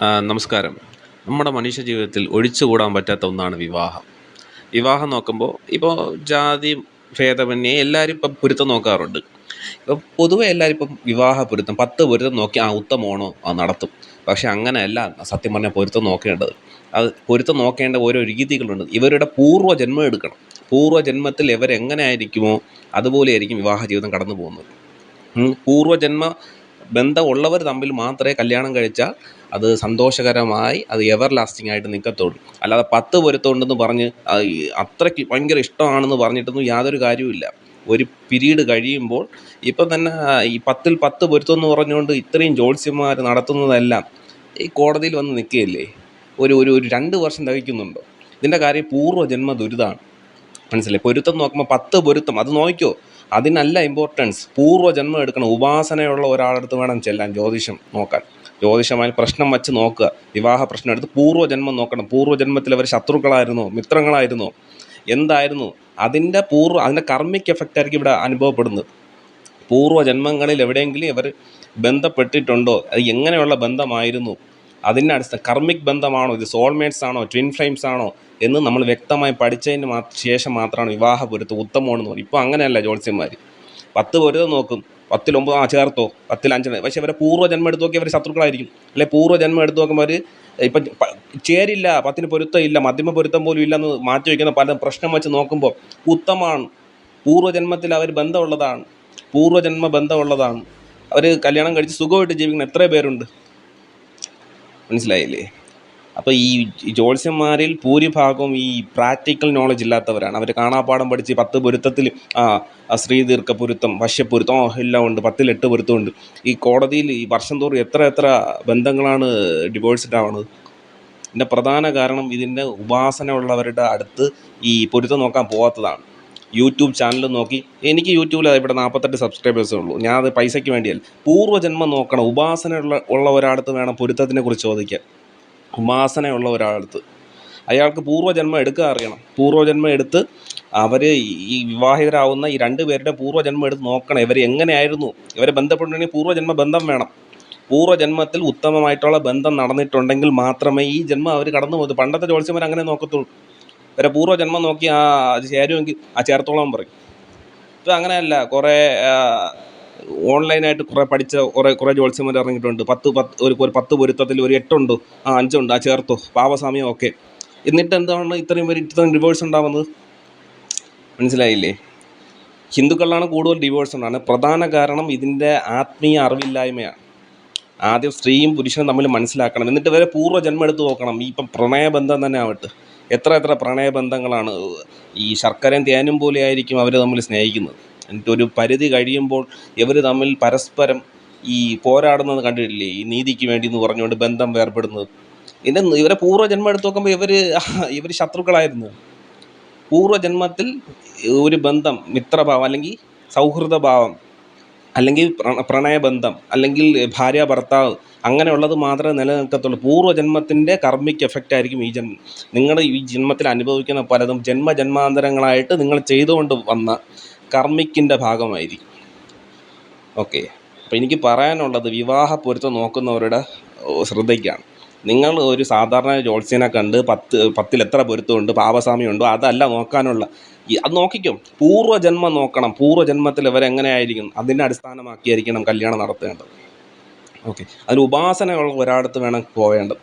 ആ, നമസ്കാരം. നമ്മുടെ മനുഷ്യ ജീവിതത്തിൽ ഒഴിച്ചുകൂടാൻ പറ്റാത്ത ഒന്നാണ് വിവാഹം. വിവാഹം നോക്കുമ്പോൾ ഇപ്പോൾ ജാതി ഭേദമന്യേ എല്ലാവരും ഇപ്പം പൊരുത്തം നോക്കാറുണ്ട്. ഇപ്പം പൊതുവെ എല്ലാവരും ഇപ്പം വിവാഹ പൊരുത്തം പത്ത് പൊരുത്തം നോക്കി ആ ഉത്തമമാണോ അത് നടത്തും. പക്ഷെ അങ്ങനെയല്ല സത്യം പറഞ്ഞാൽ പൊരുത്തം നോക്കേണ്ടത്. അത് പൊരുത്തം നോക്കേണ്ട ഓരോ രീതികളുണ്ട്. ഇവരുടെ പൂർവ ജന്മം എടുക്കണം. പൂർവ ജന്മത്തിൽ ഇവരെങ്ങനെ ആയിരിക്കുമോ അതുപോലെ ആയിരിക്കും വിവാഹ ജീവിതം കടന്നു പോകുന്നത്. പൂർവജന്മ ബന്ധമുള്ളവർ തമ്മിൽ മാത്രമേ കല്യാണം കഴിച്ചാൽ അത് സന്തോഷകരമായി അത് എവർ ലാസ്റ്റിംഗ് ആയിട്ട് നിൽക്കത്തുള്ളൂ. അല്ലാതെ പത്ത് പൊരുത്തമുണ്ടെന്ന് പറഞ്ഞ് അത്രയ്ക്ക് ഭയങ്കര ഇഷ്ടമാണെന്ന് പറഞ്ഞിട്ടൊന്നും യാതൊരു കാര്യവുമില്ല. ഒരു പിരീഡ് കഴിയുമ്പോൾ ഇപ്പം തന്നെ ഈ പത്തിൽ പത്ത് പൊരുത്തം എന്ന് പറഞ്ഞുകൊണ്ട് ഇത്രയും ജ്യോത്സ്യന്മാർ നടത്തുന്നതെല്ലാം ഈ കോടതിയിൽ വന്ന് നിൽക്കുകയല്ലേ? ഒരു ഒരു രണ്ട് വർഷം തികയ്ക്കുന്നുണ്ടോ ഇതിന്റെ കാര്യം പൂർവജന്മ ദുരിതമാണ് മനസ്സിലായി പൊരുത്തം നോക്കുമ്പോൾ പത്ത് പൊരുത്തം അത് നോക്കിയോ അതിനല്ല ഇമ്പോർട്ടൻസ് പൂർവജന്മം എടുക്കണം ഉപാസനയുള്ള ഒരാളടുത്ത് വേണം ചെല്ലാൻ ജ്യോതിഷം നോക്കാൻ. ജ്യോതിഷമായി പ്രശ്നം വച്ച് നോക്കുക. വിവാഹ പ്രശ്നം എടുത്ത് പൂർവജന്മം നോക്കണം. പൂർവജന്മത്തിൽ അവർ ശത്രുക്കളായിരുന്നോ മിത്രങ്ങളായിരുന്നോ. എന്തായിരുന്നു? അതിന്റെ പൂർവ അതിന്റെ കർമ്മിക് എഫക്റ്റ് ആയിരിക്കും ഇവിടെ അനുഭവപ്പെടുന്നത്. പൂർവജന്മങ്ങളിൽ എവിടെയെങ്കിലും ഇവർ ബന്ധപ്പെട്ടിട്ടുണ്ടോ? അത് എങ്ങനെയുള്ള ബന്ധമായിരുന്നു? അതിന്റെ അടിസ്ഥാന കർമ്മിക് ബന്ധമാണോ ഇത് സോൾമേറ്റ്സ് ആണോ ട്വിൻ ഫ്ലെയിംസ് ആണോ എന്ന് നമ്മൾ വ്യക്തമായി പഠിച്ചതിന് ശേഷം മാത്രമാണ് വിവാഹ പൊരുത്തം ഉത്തമമാണെന്ന് പറയും ഇപ്പോൾ അങ്ങനെയല്ല ജ്യോത്സ്യന്മാർ പത്ത് പൊരുത്തം നോക്കും പത്തിലൊമ്പത് ആ ചേർത്തോ പത്തിൽ അഞ്ചെണ്ണം പക്ഷെ ഇവരെ പൂർവജന്മം എടുത്ത് നോക്കി അവർ ശത്രുക്കളായിരിക്കും. അല്ലെ പൂർവജന്മം എടുത്ത് നോക്കുമ്പോൾ അവർ ഇപ്പം ചേരില്ല പത്തിന് പൊരുത്തം ഇല്ല മധ്യമ പൊരുത്തം പോലും ഇല്ലെന്ന് മാറ്റി വയ്ക്കുന്ന പല പ്രശ്നം വെച്ച് നോക്കുമ്പോൾ ഉത്തമമാണ്. പൂർവജന്മത്തിൽ അവർ ബന്ധമുള്ളതാണ്. പൂർവജന്മ ബന്ധമുള്ളതാണ്. അവർ കല്യാണം കഴിച്ച് സുഖമായിട്ട് ജീവിക്കുന്ന എത്ര പേരുണ്ട്. മനസ്സിലായില്ലേ? അപ്പോൾ ഈ ജ്യോത്സ്യന്മാരിൽ ഭൂരിഭാഗവും ഈ പ്രാക്ടിക്കൽ നോളജ് ഇല്ലാത്തവരാണ്. അവർ കാണാപ്പാഠം പഠിച്ച് പത്ത് പൊരുത്തത്തിൽ ആ ശ്രീദീർഘ പൊരുത്തം വശ്യപ്പൊരുത്തം എല്ലാം ഉണ്ട്. പത്തിൽ എട്ട് പൊരുത്തമുണ്ട് ഈ കോടതിയിൽ ഈ വർഷം തോറും എത്ര എത്ര ബന്ധങ്ങളാണ് ഡിവോഴ്സ്ഡ് ആവുന്നത് ഇതിന്റെ പ്രധാന കാരണം ഇതിന്റെ ഉപാസന ഉള്ളവരുടെ അടുത്ത് ഈ പൊരുത്തം നോക്കാൻ പോകാത്തതാണ് യൂട്യൂബ് ചാനൽ നോക്കി. എനിക്ക് യൂട്യൂബിൽ ഇവിടെ നാൽപ്പത്തെട്ട് സബ്സ്ക്രൈബേഴ്സേ ഉള്ളൂ. ഞാൻ അത് പൈസയ്ക്ക് വേണ്ടിയല്ല. പൂർവജന്മം നോക്കണം. ഉപാസന ഉള്ള ഒരാളടുത്ത് വേണം പൊരുത്തത്തിനെ കുറിച്ച് ചോദിക്കാൻ. ഉപാസനയുള്ള ഒരാളടുത്ത്. അയാൾക്ക് പൂർവജന്മം എടുക്കുക അറിയണം. പൂർവജന്മം എടുത്ത് അവർ ഈ വിവാഹിതരാവുന്ന ഈ രണ്ട് പേരുടെ പൂർവജന്മം എടുത്ത് നോക്കണം. ഇവർ എങ്ങനെയായിരുന്നു? ഇവരെ ബന്ധപ്പെട്ടുണ്ടെങ്കിൽ പൂർവജന്മ ബന്ധം വേണം. പൂർവജന്മത്തിൽ ഉത്തമമായിട്ടുള്ള ബന്ധം നടന്നിട്ടുണ്ടെങ്കിൽ മാത്രമേ ഈ ജന്മം അവർ കടന്നു പോകുന്നത് പണ്ടത്തെ ജോത്സ്യന്മാർ അങ്ങനെ നോക്കത്തുള്ളൂ. ഇവരെ പൂർവജന്മം നോക്കി ആ അത് ചേരുമെങ്കിൽ ആ ചേർത്തോളം പറയും. ഇപ്പം അങ്ങനെയല്ല കുറേ ഓൺലൈനായിട്ട് കുറേ പഠിച്ച കുറേ കുറേ ജോത്സ്യന്മാർ ഇറങ്ങിയിട്ടുണ്ട്. പത്ത് പത്ത് ഒരു ഒരു പത്ത് പൊരുത്തത്തിൽ ഒരു എട്ടുണ്ട് ആ അഞ്ചുണ്ട് ആ ചേർത്തോ പാവസാമ്യം ഒക്കെ. എന്നിട്ട് എന്താണ് ഇത്രയും പേര് ഇത്രയും ഡിവോഴ്സ് ഉണ്ടാവുന്നത്? മനസ്സിലായില്ലേ? ഹിന്ദുക്കളിലാണ് കൂടുതൽ ഡിവോഴ്സ് ഉണ്ടാകുന്നത് പ്രധാന കാരണം ഇതിന്റെ ആത്മീയ അറിവില്ലായ്മയാണ്. ആദ്യം സ്ത്രീയും പുരുഷനും തമ്മിൽ മനസ്സിലാക്കണം. എന്നിട്ട് വരെ പൂർവജന്മം എടുത്ത് നോക്കണം. ഈ ഇപ്പം പ്രണയബന്ധം തന്നെ ആവട്ടെ എത്ര എത്ര പ്രണയബന്ധങ്ങളാണ് ഈ ശർക്കരയും തേനും പോലെ ആയിരിക്കും അവർ തമ്മിൽ സ്നേഹിക്കുന്നത്. എന്നിട്ട് ഒരു പരിധി കഴിയുമ്പോൾ ഇവർ തമ്മിൽ പരസ്പരം ഈ പോരാടുന്നത് കണ്ടിട്ടില്ലേ? ഈ നീതിക്ക് വേണ്ടി എന്ന് പറഞ്ഞുകൊണ്ട് ബന്ധം വേർപെടുന്നത്. ഇതിന്റെ ഇവരെ പൂർവജന്മം എടുത്തു നോക്കുമ്പോൾ ഇവർ ഇവർ ശത്രുക്കളായിരുന്നു. പൂർവജന്മത്തിൽ ഒരു ബന്ധം മിത്രഭാവം അല്ലെങ്കിൽ സൗഹൃദഭാവം അല്ലെങ്കിൽ പ്ര- പ്രണയബന്ധം അല്ലെങ്കിൽ ഭാര്യ ഭർത്താവ് അങ്ങനെയുള്ളത് മാത്രമേ നിലനിൽക്കത്തുള്ളൂ. പൂർവജന്മത്തിന്റെ കർമ്മിക് എഫക്റ്റ് ആയിരിക്കും ഈ ജന്മം. നിങ്ങൾ ഈ ജന്മത്തിൽ അനുഭവിക്കുന്ന പലതും ജന്മ ജന്മജന്മാന്തരങ്ങളായിട്ട് നിങ്ങൾ ചെയ്തുകൊണ്ട് വന്ന കർമ്മിക്കിന്റെ ഭാഗമായിരിക്കും. ഓക്കെ. അപ്പോൾ എനിക്ക് പറയാനുള്ളത് വിവാഹ പൊരുത്തം നോക്കുന്നവരുടെ ശ്രദ്ധയ്ക്കാണ്. നിങ്ങൾ ഒരു സാധാരണ ജോത്സ്യനെ കണ്ട് പത്ത് പത്തിൽ എത്ര പൊരുത്തമുണ്ട് പാപസ്വാമിയുണ്ടോ അതല്ല നോക്കാനുള്ള ഈ അത് നോക്കിക്കും. പൂർവജന്മം നോക്കണം. പൂർവജന്മത്തിൽ ഇവരെങ്ങനെയായിരിക്കും അതിനെ അടിസ്ഥാനമാക്കിയായിരിക്കണം കല്യാണം നടത്തേണ്ടത്. ഓക്കെ. അതിന് ഉപാസനയുള്ള ഒരാടത്ത് വേണം പോവേണ്ടത്.